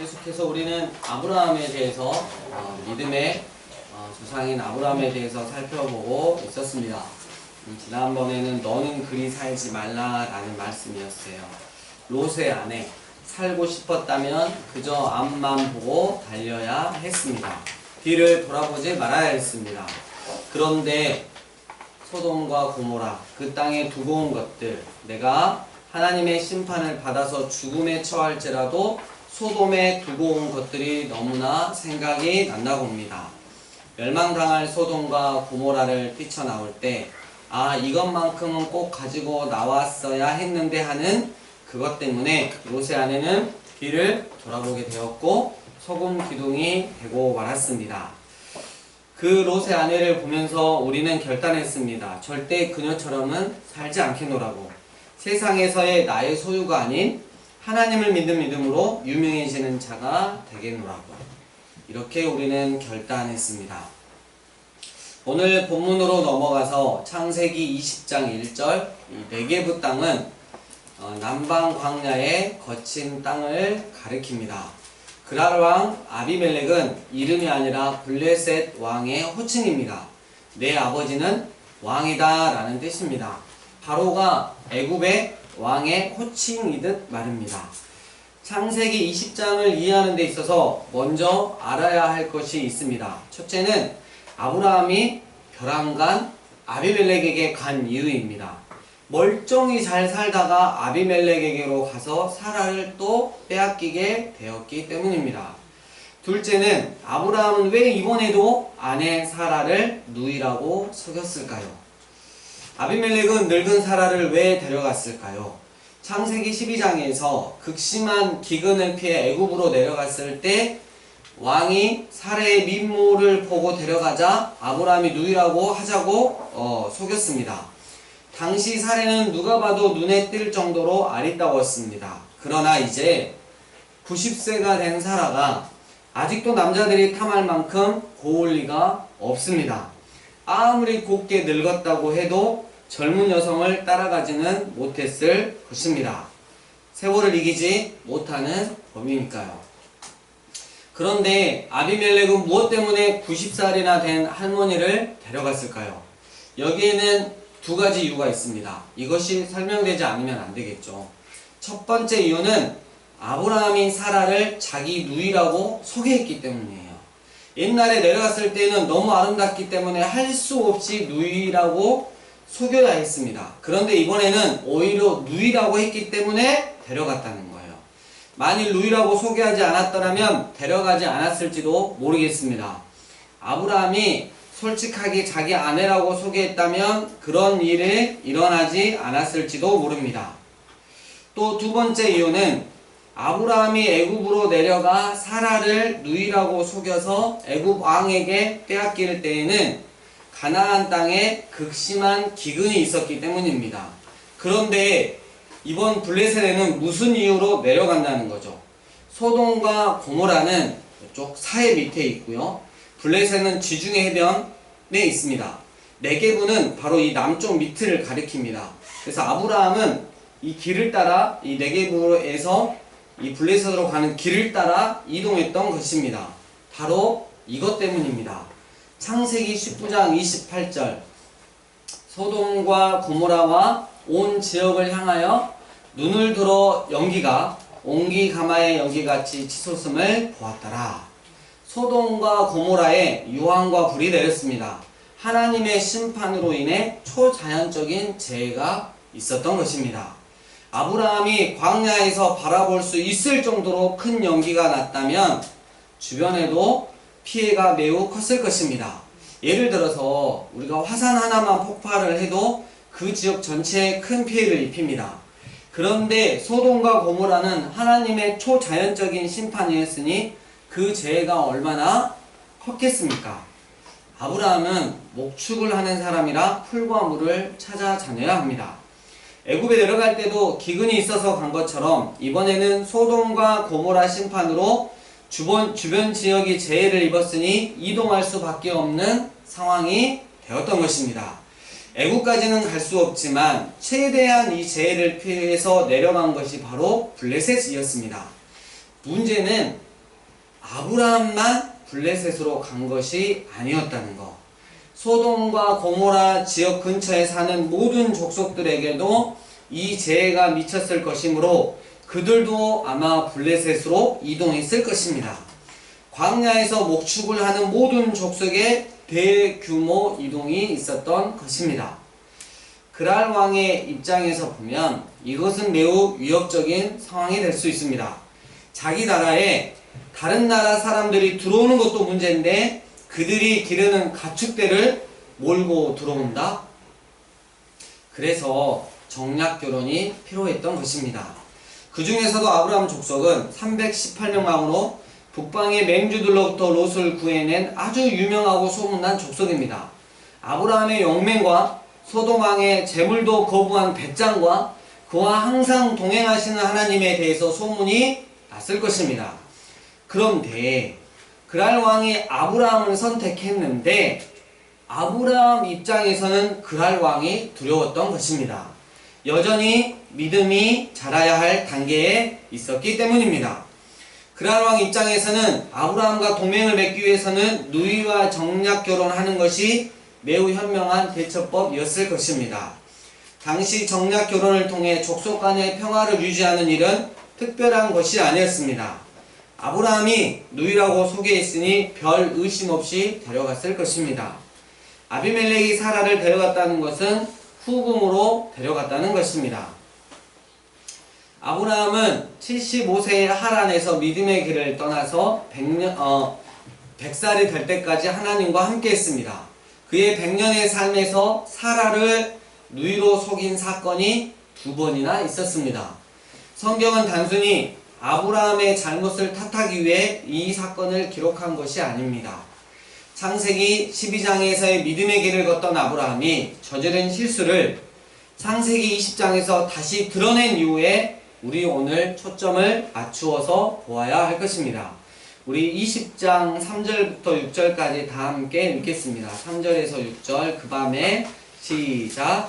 계속해서 우리는 아브라함에 대해서 어, 믿음의 어, 조상인 아브라함에 대해서 살펴보고 있었습니다. 음, 지난번에는 너는 그리 살지 말라라는 말씀이었어요. 롯의 안에 살고 싶었다면 그저 앞만 보고 달려야 했습니다. 뒤를 돌아보지 말아야 했습니다. 그런데 소돔과 고모라 그 땅에 두고 온 것들 내가 하나님의 심판을 받아서 죽음에 처할지라도 소돔에 두고 온 것들이 너무나 생각이 난다 봅니다. 멸망당할 소돔과 고모라를 뛰쳐나올 때, 아, 이것만큼은 꼭 가지고 나왔어야 했는데 하는 그것 때문에 롯의 아내는 뒤를 돌아보게 되었고, 소금 기둥이 되고 말았습니다. 그 롯의 아내를 보면서 우리는 결단했습니다. 절대 그녀처럼은 살지 않겠노라고. 세상에서의 나의 소유가 아닌 하나님을 믿는 믿음으로 유명해지는 자가 되겠노라고. 이렇게 우리는 결단했습니다. 오늘 본문으로 넘어가서 창세기 20장 1절 이 네게부 땅은 어, 남방 광야의 거친 땅을 가리킵니다. 그랄 왕 아비멜렉은 이름이 아니라 블레셋 왕의 호칭입니다. 내 아버지는 왕이다 라는 뜻입니다. 바로가 애굽의 왕의 호칭이듯 말입니다. 창세기 20장을 이해하는 데 있어서 먼저 알아야 할 것이 있습니다. 첫째는 아브라함이 벼랑간 아비멜렉에게 간 이유입니다. 멀쩡히 잘 살다가 아비멜렉에게로 가서 사라를 또 빼앗기게 되었기 때문입니다. 둘째는 아브라함은 왜 이번에도 아내 사라를 누이라고 속였을까요? 아비멜렉은 늙은 사라를 왜 데려갔을까요? 창세기 12장에서 극심한 기근을 피해 애굽으로 내려갔을 때 왕이 사례의 민모를 보고 데려가자 아브라함이 누이라고 하자고 어, 속였습니다. 당시 사례는 누가 봐도 눈에 띌 정도로 아리따웠습니다. 그러나 이제 90세가 된 사라가 아직도 남자들이 탐할 만큼 고울 리가 없습니다. 아무리 곱게 늙었다고 해도 젊은 여성을 따라가지는 못했을 것입니다. 세월을 이기지 못하는 범이니까요. 그런데 아비멜렉은 무엇 때문에 90살이나 된 할머니를 데려갔을까요? 여기에는 두 가지 이유가 있습니다. 이것이 설명되지 않으면 안 되겠죠. 첫 번째 이유는 아브라함이 사라를 자기 누이라고 소개했기 때문이에요. 옛날에 내려갔을 때는 너무 아름답기 때문에 할 수 없이 누이라고 속여야 했습니다. 그런데 이번에는 오히려 누이라고 했기 때문에 데려갔다는 거예요. 만일 누이라고 소개하지 않았더라면 데려가지 않았을지도 모르겠습니다. 아브라함이 솔직하게 자기 아내라고 소개했다면 그런 일이 일어나지 않았을지도 모릅니다. 또 두 번째 이유는 아브라함이 애굽으로 내려가 사라를 누이라고 속여서 애굽 왕에게 빼앗길 때에는 가나안 땅에 극심한 기근이 있었기 때문입니다. 그런데 이번 블레셋에는 무슨 이유로 내려간다는 거죠? 소돔과 고모라는 이쪽 사해 밑에 있고요. 블레셋은 지중해 해변에 있습니다. 네게부는 바로 이 남쪽 밑을 가리킵니다. 그래서 아브라함은 이 길을 따라 이 네게부에서 이 블레셋으로 가는 길을 따라 이동했던 것입니다. 바로 이것 때문입니다. 창세기 19장 28절 소돔과 고모라와 온 지역을 향하여 눈을 들어 연기가 옹기 가마의 연기같이 치솟음을 보았더라. 소돔과 고모라에 유황과 불이 내렸습니다. 하나님의 심판으로 인해 초자연적인 재해가 있었던 것입니다. 아브라함이 광야에서 바라볼 수 있을 정도로 큰 연기가 났다면 주변에도 피해가 매우 컸을 것입니다. 예를 들어서 우리가 화산 하나만 폭발을 해도 그 지역 전체에 큰 피해를 입힙니다. 그런데 소돔과 고모라는 하나님의 초자연적인 심판이었으니 그 죄가 얼마나 컸겠습니까? 아브라함은 목축을 하는 사람이라 풀과 물을 찾아 다녀야 합니다. 애굽에 내려갈 때도 기근이 있어서 간 것처럼 이번에는 소돔과 고모라 심판으로 주변, 주변 지역이 재해를 입었으니 이동할 수밖에 없는 상황이 되었던 것입니다. 애국까지는 갈 수 없지만 최대한 이 재해를 피해서 내려간 것이 바로 블레셋이었습니다. 문제는 아브라함만 블레셋으로 간 것이 아니었다는 것. 소돔과 고모라 지역 근처에 사는 모든 족속들에게도 이 재해가 미쳤을 것이므로 그들도 아마 블레셋으로 이동했을 것입니다. 광야에서 목축을 하는 모든 족속의 대규모 이동이 있었던 것입니다. 그랄 왕의 입장에서 보면 이것은 매우 위협적인 상황이 될 수 있습니다. 자기 나라에 다른 나라 사람들이 들어오는 것도 문제인데 그들이 기르는 가축대를 몰고 들어온다? 그래서 정략 결혼이 필요했던 것입니다. 그 중에서도 아브라함 족속은 318명망으로 북방의 맹주들로부터 롯을 구해낸 아주 유명하고 소문난 족속입니다. 아브라함의 영맹과 소돔왕의 재물도 거부한 배짱과 그와 항상 동행하시는 하나님에 대해서 소문이 났을 것입니다. 그런데 그랄 왕이 아브라함을 선택했는데 아브라함 입장에서는 그랄 왕이 두려웠던 것입니다. 여전히 믿음이 자라야 할 단계에 있었기 때문입니다. 그랄 왕 입장에서는 아브라함과 동맹을 맺기 위해서는 누이와 정략 결혼하는 것이 매우 현명한 대처법이었을 것입니다. 당시 정략 결혼을 통해 족속 간의 평화를 유지하는 일은 특별한 것이 아니었습니다. 아브라함이 누이라고 소개했으니 별 의심 없이 데려갔을 것입니다. 아비멜렉이 사라를 데려갔다는 것은 후금으로 데려갔다는 것입니다. 아브라함은 75세의 하란에서 믿음의 길을 떠나서 100년, 어, 100살이 될 때까지 하나님과 함께 했습니다. 그의 100년의 삶에서 사라를 누이로 속인 사건이 두 번이나 있었습니다. 성경은 단순히 아브라함의 잘못을 탓하기 위해 이 사건을 기록한 것이 아닙니다. 창세기 12장에서의 믿음의 길을 걷던 아브라함이 저지른 실수를 창세기 20장에서 다시 드러낸 이후에 우리 오늘 초점을 맞추어서 보아야 할 것입니다. 우리 20장 3절부터 6절까지 다 함께 읽겠습니다. 3절에서 6절 그 밤에 시작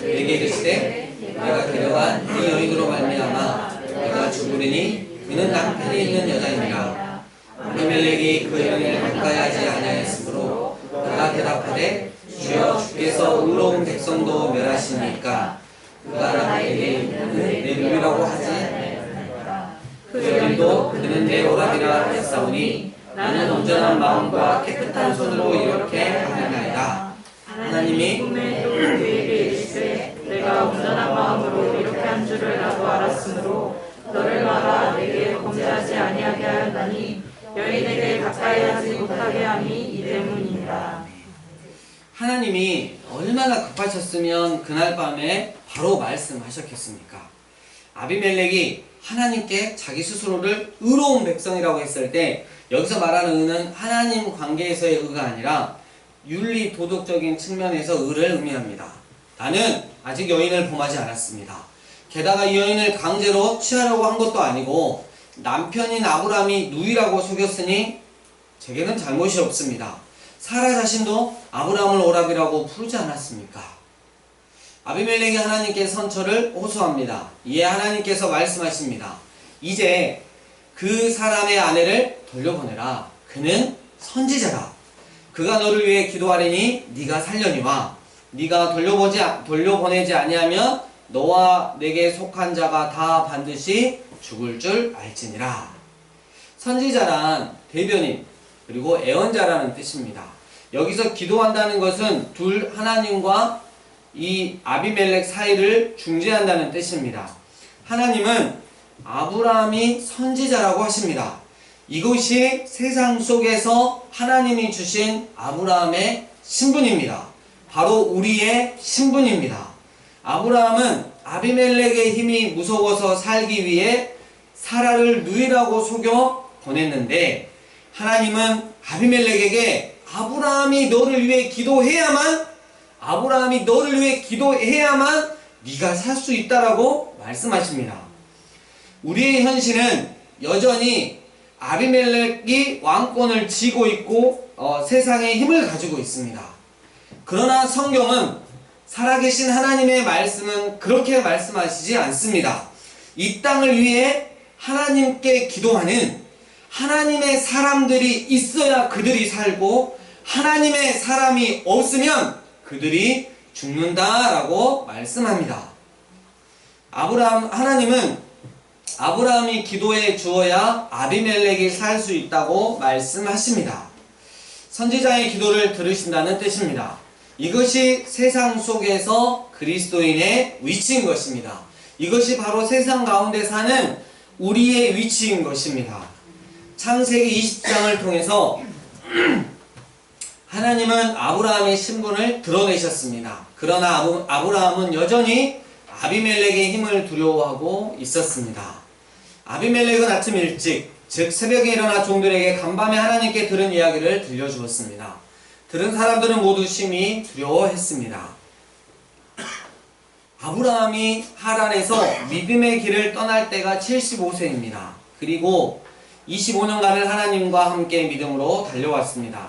내게 이르시되 내가 데려간 이 여인으로 말미암아 내가 죽으리니 그는 남편이 있는 여자이니라 아비멜렉이 그 여인을 가까이 하지 아니하였으므로 그가 대답하되 주여 주께서 의로운 백성도 멸하시니까 그가 나에게 내 누이라고 하지? 그 여인도 그는 내 오라비라 했사오니 나는 온전한 마음과 깨끗한 손으로 이렇게 하나이다. 하나님이 꿈에 또 그에게 이르시되 내가 온전한 마음으로 이렇게 한 줄을 나도 알았으므로 너를 막아 내게 범죄하지 아니하게 하였나니 여인에게 가까이 하지 못하게 함이 이 때문이니라 하나님이 얼마나 급하셨으면 그날 밤에 바로 말씀하셨겠습니까? 아비멜렉이 하나님께 자기 스스로를 의로운 백성이라고 했을 때 여기서 말하는 의는 하나님 관계에서의 의가 아니라 윤리 도덕적인 측면에서 의를 의미합니다. 나는 아직 여인을 범하지 않았습니다. 게다가 이 여인을 강제로 취하려고 한 것도 아니고 남편인 아브라함이 누이라고 속였으니 제게는 잘못이 없습니다. 사라 자신도 아브라함을 오랍이라고 부르지 않았습니까? 아비멜렉이 하나님께 선처를 호소합니다. 이에 하나님께서 말씀하십니다. 이제 그 사람의 아내를 돌려보내라. 그는 선지자다. 그가 너를 위해 기도하리니 네가 살려니와 네가 돌려보지 돌려보내지 아니하면 너와 내게 속한 자가 다 반드시 죽을 줄 알지니라. 선지자란 대변인 그리고 애언자라는 뜻입니다. 여기서 기도한다는 것은 둘 하나님과 이 아비멜렉 사이를 중재한다는 뜻입니다. 하나님은 아브라함이 선지자라고 하십니다. 이것이 세상 속에서 하나님이 주신 아브라함의 신분입니다. 바로 우리의 신분입니다. 아브라함은 아비멜렉의 힘이 무서워서 살기 위해 사라를 누이라고 속여 보냈는데 하나님은 아비멜렉에게 아브라함이 너를 위해 기도해야만 아브라함이 너를 위해 기도해야만 네가 살 수 있다라고 말씀하십니다. 우리의 현실은 여전히 아비멜렉이 왕권을 쥐고 있고 어, 세상의 힘을 가지고 있습니다. 그러나 성경은 살아계신 하나님의 말씀은 그렇게 말씀하시지 않습니다. 이 땅을 위해 하나님께 기도하는 하나님의 사람들이 있어야 그들이 살고 하나님의 사람이 없으면 그들이 죽는다라고 말씀합니다. 아브라함 하나님은 아브라함이 기도해 주어야 아비멜렉이 살 수 있다고 말씀하십니다. 선지자의 기도를 들으신다는 뜻입니다. 이것이 세상 속에서 그리스도인의 위치인 것입니다. 이것이 바로 세상 가운데 사는 우리의 위치인 것입니다. 창세기 20장을 통해서 하나님은 아브라함의 신분을 드러내셨습니다. 그러나 아브, 아브라함은 여전히 아비멜렉의 힘을 두려워하고 있었습니다. 아비멜렉은 아침 일찍, 즉 새벽에 일어나 종들에게 간밤에 하나님께 들은 이야기를 들려주었습니다. 들은 사람들은 모두 심히 두려워했습니다. 아브라함이 하란에서 믿음의 길을 떠날 때가 75세입니다. 그리고 25년간을 하나님과 함께 믿음으로 달려왔습니다.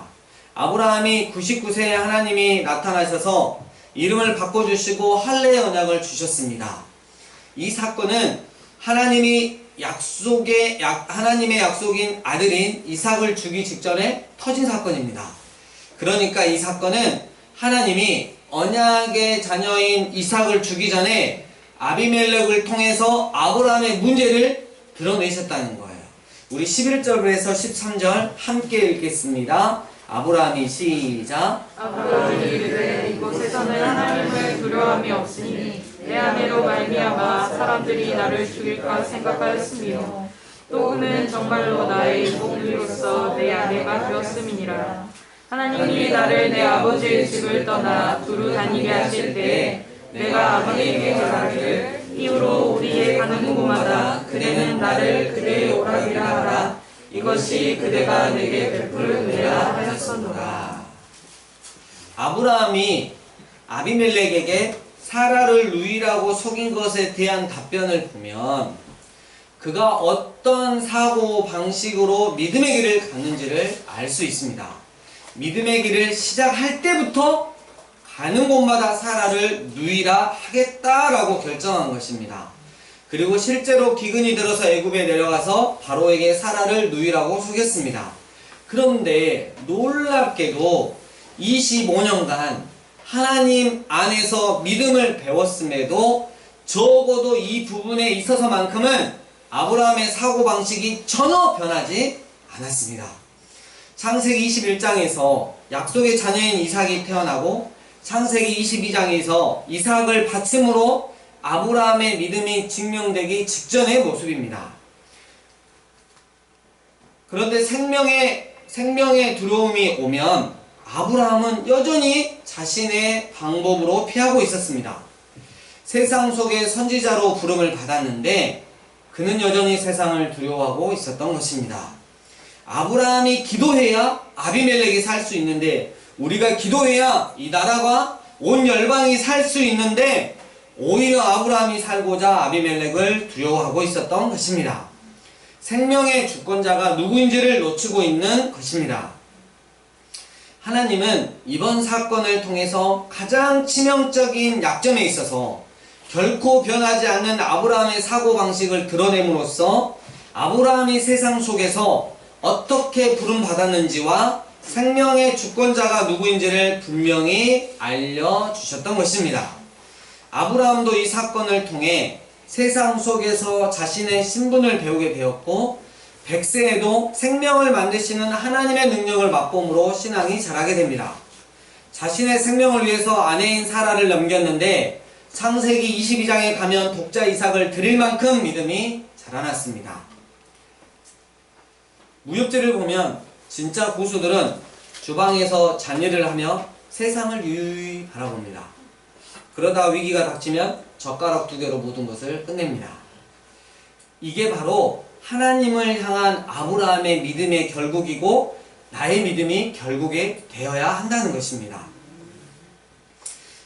아브라함이 99세에 하나님이 나타나셔서 이름을 바꿔주시고 할례의 언약을 주셨습니다. 이 사건은 하나님이 약속의 약, 하나님의 약속인 아들인 이삭을 주기 직전에 터진 사건입니다. 그러니까 이 사건은 하나님이 언약의 자녀인 이삭을 주기 전에 아비멜렉을 통해서 아브라함의 문제를 드러내셨다는 거예요. 우리 11절에서 13절 함께 읽겠습니다. 아브라함이 시작. 아브라함이 이르되 이곳에서는 하나님을 두려움이 없으니 내 아내로 말미암아 사람들이 나를 죽일까 생각하였으며 또 그는 정말로 나의 목류로서 내 아내가 되었음이니라 하나님이 나를 내 아버지의 집을 떠나 두루 다니게 하실 때에 내가 아버지에게 말하기를 이후로 우리의 가는 곳마다 그대는 나를 그대의 오락이라 하라 이것이 그대가 내게 베풀 은혜라 하였었노라 아브라함이 아비멜렉에게 사라를 누이라고 속인 것에 대한 답변을 보면 그가 어떤 사고 방식으로 믿음의 길을 갔는지를 알 수 있습니다. 믿음의 길을 시작할 때부터 가는 곳마다 사라를 누이라 하겠다라고 결정한 것입니다. 그리고 실제로 기근이 들어서 애굽에 내려가서 바로에게 사라를 누이라고 속였습니다. 그런데 놀랍게도 25년간 하나님 안에서 믿음을 배웠음에도 적어도 이 부분에 있어서만큼은 아브라함의 사고방식이 전혀 변하지 않았습니다. 창세기 21장에서 약속의 자녀인 이삭이 태어나고 창세기 22장에서 이삭을 바침으로 아브라함의 믿음이 증명되기 직전의 모습입니다. 그런데 생명의 생명의 두려움이 오면 아브라함은 여전히 자신의 방법으로 피하고 있었습니다. 세상 속의 선지자로 부름을 받았는데 그는 여전히 세상을 두려워하고 있었던 것입니다. 아브라함이 기도해야 아비멜렉이 살 수 있는데 우리가 기도해야 이 나라가 온 열방이 살 수 있는데 오히려 아브라함이 살고자 아비멜렉을 두려워하고 있었던 것입니다. 생명의 주권자가 누구인지를 놓치고 있는 것입니다. 하나님은 이번 사건을 통해서 가장 치명적인 약점에 있어서 결코 변하지 않는 아브라함의 사고방식을 드러냄으로써 아브라함이 세상 속에서 어떻게 부름받았는지와 생명의 주권자가 누구인지를 분명히 알려주셨던 것입니다. 아브라함도 이 사건을 통해 세상 속에서 자신의 신분을 배우게 되었고 백세에도 생명을 만드시는 하나님의 능력을 맛봄으로 신앙이 자라게 됩니다. 자신의 생명을 위해서 아내인 사라를 넘겼는데 창세기 22장에 가면 독자 이삭을 드릴 만큼 믿음이 자라났습니다. 무협지를 보면 진짜 고수들은 주방에서 잔일을 하며 세상을 유유히 바라봅니다. 그러다 위기가 닥치면 젓가락 두 개로 모든 것을 끝냅니다. 이게 바로 하나님을 향한 아브라함의 믿음의 결국이고 나의 믿음이 결국에 되어야 한다는 것입니다.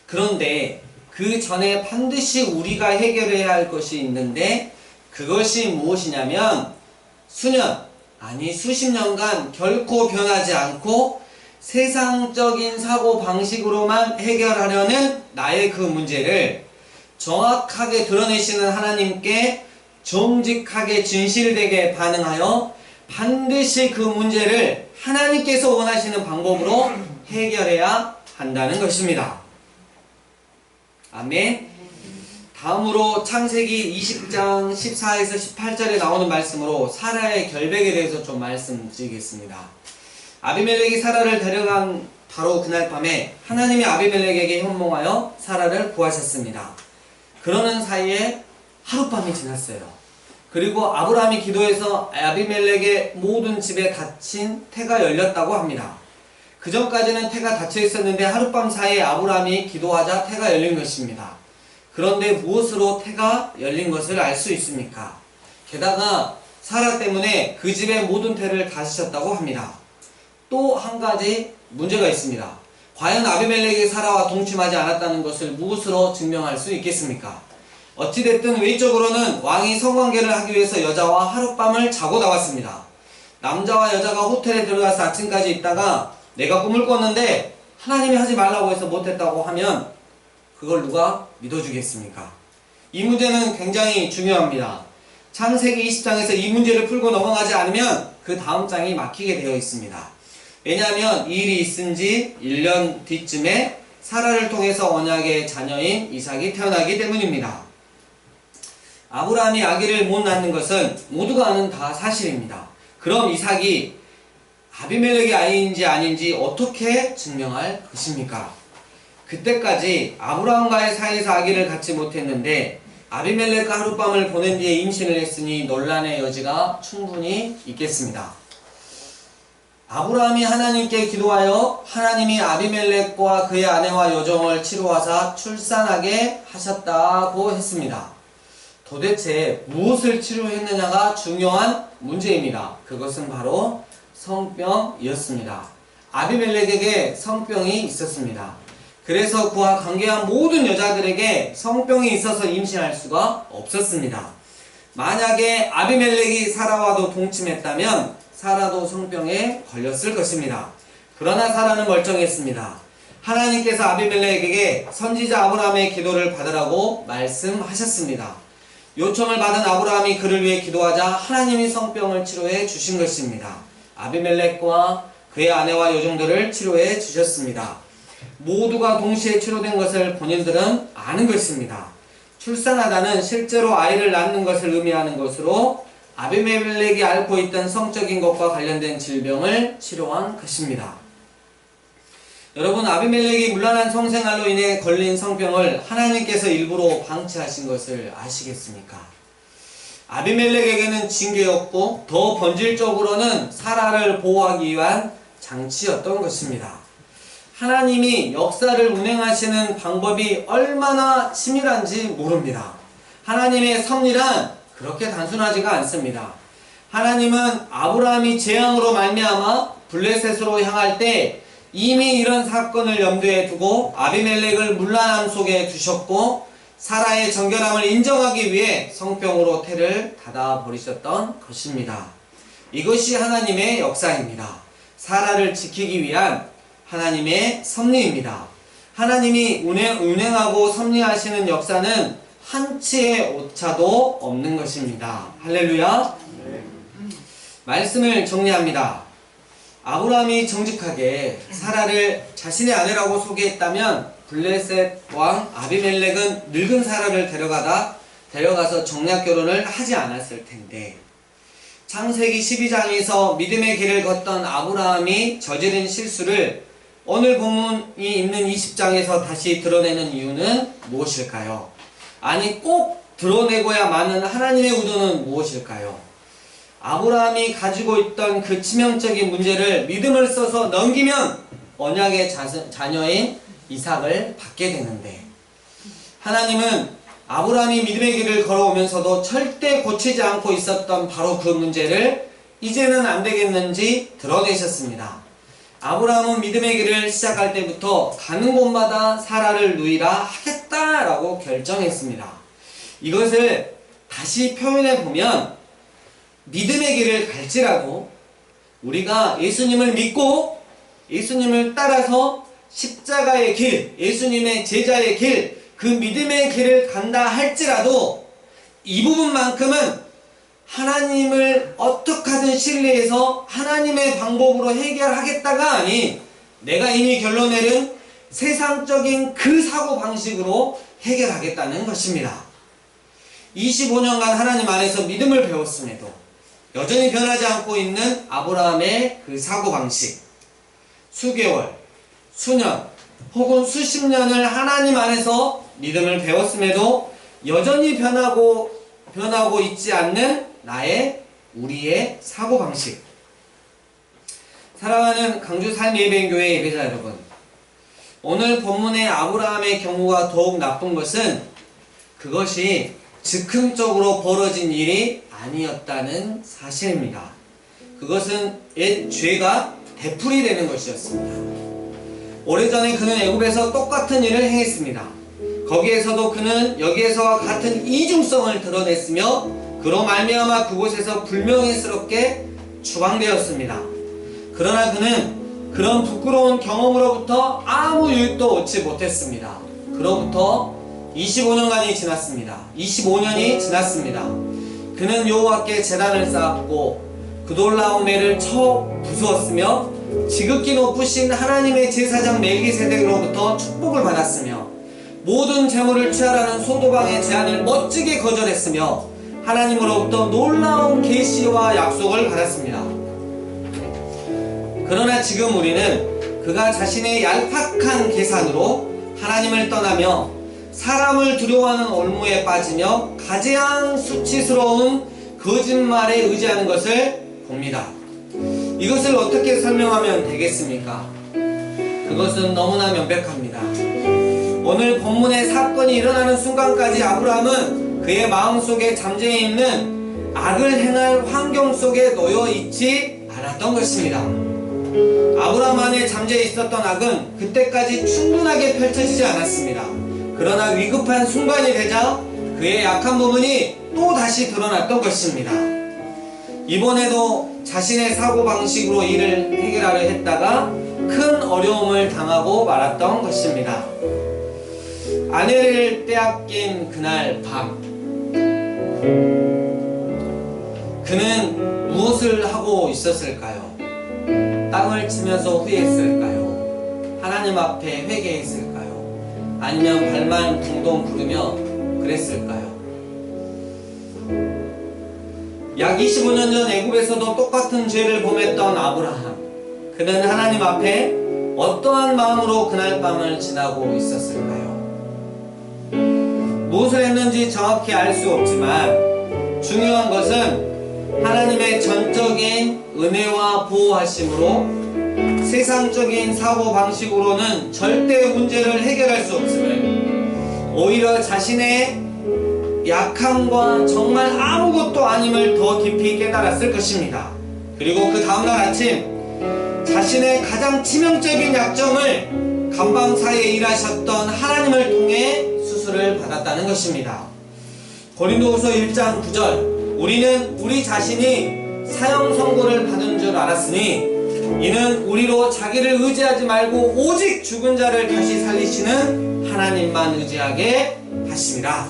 그런데 그 전에 반드시 우리가 해결해야 할 것이 있는데 그것이 무엇이냐면 수년 아니 수십 년간 결코 변하지 않고 세상적인 사고 방식으로만 해결하려는 나의 그 문제를 정확하게 드러내시는 하나님께 정직하게 진실되게 반응하여 반드시 그 문제를 하나님께서 원하시는 방법으로 해결해야 한다는 것입니다. 아멘. 다음으로 창세기 20장 14에서 18절에 나오는 말씀으로 사라의 결백에 대해서 좀 말씀드리겠습니다. 아비멜렉이 사라를 데려간 바로 그날 밤에 하나님이 아비멜렉에게 현몽하여 사라를 구하셨습니다. 그러는 사이에 하룻밤이 지났어요. 그리고 아브라함이 기도해서 아비멜렉의 모든 집에 닫힌 태가 열렸다고 합니다. 그 전까지는 태가 닫혀 있었는데 하룻밤 사이에 아브라함이 기도하자 태가 열린 것입니다. 그런데 무엇으로 태가 열린 것을 알 수 있습니까? 게다가 사라 때문에 그 집의 모든 태를 다시셨다고 합니다. 또 한 가지 문제가 있습니다. 과연 아비멜렉이 사라와 동침하지 않았다는 것을 무엇으로 증명할 수 있겠습니까? 어찌됐든 외적으로는 왕이 성관계를 하기 위해서 여자와 하룻밤을 자고 나왔습니다. 남자와 여자가 호텔에 들어가서 아침까지 있다가 내가 꿈을 꿨는데 하나님이 하지 말라고 해서 못했다고 하면 그걸 누가 믿어주겠습니까? 이 문제는 굉장히 중요합니다. 창세기 20장에서 이 문제를 풀고 넘어가지 않으면 그 다음 장이 막히게 되어 있습니다. 왜냐하면 이 일이 있은 지 1년 뒤쯤에 사라를 통해서 언약의 자녀인 이삭이 태어나기 때문입니다. 아브라함이 아기를 못 낳는 것은 모두가 아는 다 사실입니다. 그럼 이삭이 아비멜렉의 아이인지 아닌지 어떻게 증명할 것입니까? 그때까지 아브라함과의 사이에서 아기를 갖지 못했는데 아비멜렉과 하룻밤을 보낸 뒤에 임신을 했으니 논란의 여지가 충분히 있겠습니다. 아브라함이 하나님께 기도하여 하나님이 아비멜렉과 그의 아내와 여종을 치료하사 출산하게 하셨다고 했습니다. 도대체 무엇을 치료했느냐가 중요한 문제입니다. 그것은 바로 성병이었습니다. 아비멜렉에게 성병이 있었습니다. 그래서 그와 관계한 모든 여자들에게 성병이 있어서 임신할 수가 없었습니다. 만약에 아비멜렉이 사라와도 동침했다면 사라도 성병에 걸렸을 것입니다. 그러나 사라는 멀쩡했습니다. 하나님께서 아비멜렉에게 선지자 아브라함의 기도를 받으라고 말씀하셨습니다. 요청을 받은 아브라함이 그를 위해 기도하자 하나님이 성병을 치료해 주신 것입니다. 아비멜렉과 그의 아내와 여종들을 치료해 주셨습니다. 모두가 동시에 치료된 것을 본인들은 아는 것입니다. 출산하다는 실제로 아이를 낳는 것을 의미하는 것으로 아비멜렉이 앓고 있던 성적인 것과 관련된 질병을 치료한 것입니다. 여러분 아비멜렉이 문란한 성생활로 인해 걸린 성병을 하나님께서 일부러 방치하신 것을 아시겠습니까? 아비멜렉에게는 징계였고 더 본질적으로는 사라를 보호하기 위한 장치였던 것입니다. 하나님이 역사를 운행하시는 방법이 얼마나 치밀한지 모릅니다. 하나님의 섭리란 그렇게 단순하지가 않습니다. 하나님은 아브라함이 재앙으로 말미암아 블레셋으로 향할 때 이미 이런 사건을 염두에 두고 아비멜렉을 문란함 속에 두셨고 사라의 정결함을 인정하기 위해 성병으로 태를 닫아 버리셨던 것입니다. 이것이 하나님의 역사입니다. 사라를 지키기 위한 하나님의 섭리입니다. 하나님이 운행, 운행하고 섭리하시는 역사는 한치의 오차도 없는 것입니다. 할렐루야. 말씀을 정리합니다. 아브라함이 정직하게 사라를 자신의 아내라고 소개했다면 블레셋 왕 아비멜렉은 늙은 사라를 데려가다 데려가서 정략 결혼을 하지 않았을 텐데 창세기 12장에서 믿음의 길을 걷던 아브라함이 저지른 실수를 오늘 본문이 있는 20장에서 다시 드러내는 이유는 무엇일까요? 아니 꼭 드러내고야만은 하나님의 의도는 무엇일까요? 아브라함이 가지고 있던 그 치명적인 문제를 믿음을 써서 넘기면 언약의 자, 자녀인 이삭을 받게 되는데 하나님은 아브라함이 믿음의 길을 걸어오면서도 절대 고치지 않고 있었던 바로 그 문제를 이제는 안 되겠는지 드러내셨습니다. 아브라함은 믿음의 길을 시작할 때부터 가는 곳마다 사라를 누이라 하겠다라고 결정했습니다. 이것을 다시 표현해 보면 믿음의 길을 갈지라도 우리가 예수님을 믿고 예수님을 따라서 십자가의 길, 예수님의 제자의 길, 그 믿음의 길을 간다 할지라도 이 부분만큼은 하나님을 어떻게 하든 신뢰해서 하나님의 방법으로 해결하겠다가 아닌 내가 이미 결론 내린 세상적인 그 사고 방식으로 해결하겠다는 것입니다. 25년간 하나님 안에서 믿음을 배웠음에도 여전히 변하지 않고 있는 아브라함의 그 사고 방식. 수개월, 수년, 혹은 수십 년을 하나님 안에서 믿음을 배웠음에도 여전히 변하고 변하고 있지 않는 나의 우리의 사고 방식. 사랑하는 강주 삶예배교회 예배자 여러분, 오늘 본문의 아브라함의 경우가 더욱 나쁜 것은 그것이 즉흥적으로 벌어진 일이 아니었다는 사실입니다. 그것은 옛 죄가 되풀이 되는 것이었습니다. 오래전에 그는 애굽에서 똑같은 일을 행했습니다. 거기에서도 그는 여기에서와 같은 이중성을 드러냈으며 그로 말미암아 그곳에서 불명예스럽게 추방되었습니다. 그러나 그는 그런 부끄러운 경험으로부터 아무 유익도 얻지 못했습니다. 그로부터 25년간이 지났습니다. 25년이 지났습니다. 그는 여호와께 제단을 쌓았고 그 놀라운 애를 쳐 부수었으며 지극히 높으신 하나님의 제사장 멜기세덱으로부터 축복을 받았으며 모든 재물을 취하라는 소도방의 제안을 멋지게 거절했으며 하나님으로부터 놀라운 계시와 약속을 받았습니다. 그러나 지금 우리는 그가 자신의 얄팍한 계산으로 하나님을 떠나며 사람을 두려워하는 올무에 빠지며 가장 수치스러운 거짓말에 의지하는 것을 봅니다. 이것을 어떻게 설명하면 되겠습니까? 그것은 너무나 명백합니다. 오늘 본문의 사건이 일어나는 순간까지 아브라함은 그의 마음속에 잠재해 있는 악을 행할 환경 속에 놓여 있지 않았던 것입니다. 아브라함 안에 잠재해 있었던 악은 그때까지 충분하게 펼쳐지지 않았습니다. 그러나 위급한 순간이 되자 그의 약한 부분이 또 다시 드러났던 것입니다. 이번에도 자신의 사고방식으로 일을 해결하려 했다가 큰 어려움을 당하고 말았던 것입니다. 아내를 빼앗긴 그날 밤, 그는 무엇을 하고 있었을까요? 땅을 치면서 후회했을까요? 하나님 앞에 회개했을까요? 아니면 발만 붕동 부르며 그랬을까요? 약 25년 전 애굽에서도 똑같은 죄를 범했던 아브라함. 그는 하나님 앞에 어떠한 마음으로 그날 밤을 지나고 있었을까요? 무엇을 했는지 정확히 알 수 없지만 중요한 것은 하나님의 전적인 은혜와 보호하심으로 세상적인 사고 방식으로는 절대 문제를 해결할 수 없음을 오히려 자신의 약함과 정말 아무것도 아님을 더 깊이 깨달았을 것입니다. 그리고 그 다음날 아침 자신의 가장 치명적인 약점을 감방사에 일하셨던 하나님을 통해 수술을 받았다는 것입니다. 고린도후서 1장 9절 우리는 우리 자신이 사형 선고를 받은 줄 알았으니 이는 우리로 자기를 의지하지 말고 오직 죽은 자를 다시 살리시는 하나님만 의지하게 하심이라.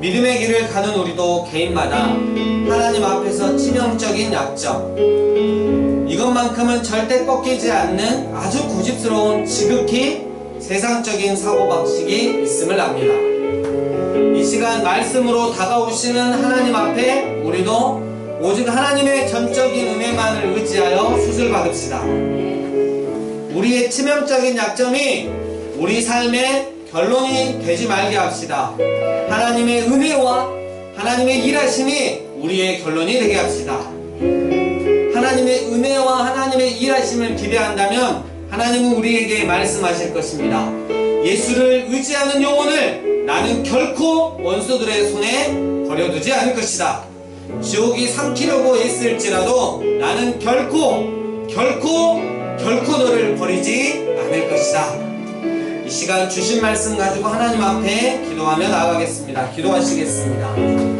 믿음의 길을 가는 우리도 개인마다 하나님 앞에서 치명적인 약점, 이것만큼은 절대 꺾이지 않는 아주 고집스러운 지극히 세상적인 사고방식이 있음을 압니다. 이 시간 말씀으로 다가오시는 하나님 앞에 우리도 오직 하나님의 전적인 은혜만을 의지하여 수술 받읍시다. 우리의 치명적인 약점이 우리 삶의 결론이 되지 말게 합시다. 하나님의 은혜와 하나님의 일하심이 우리의 결론이 되게 합시다. 하나님의 은혜와 하나님의 일하심을 기대한다면 하나님은 우리에게 말씀하실 것입니다. 예수를 의지하는 영혼을 나는 결코 원수들의 손에 버려두지 않을 것이다. 지옥이 삼키려고 애쓸지라도 나는 결코 결코 결코 너를 버리지 않을 것이다. 이 시간 주신 말씀 가지고 하나님 앞에 기도하며 나아가겠습니다. 기도하시겠습니다.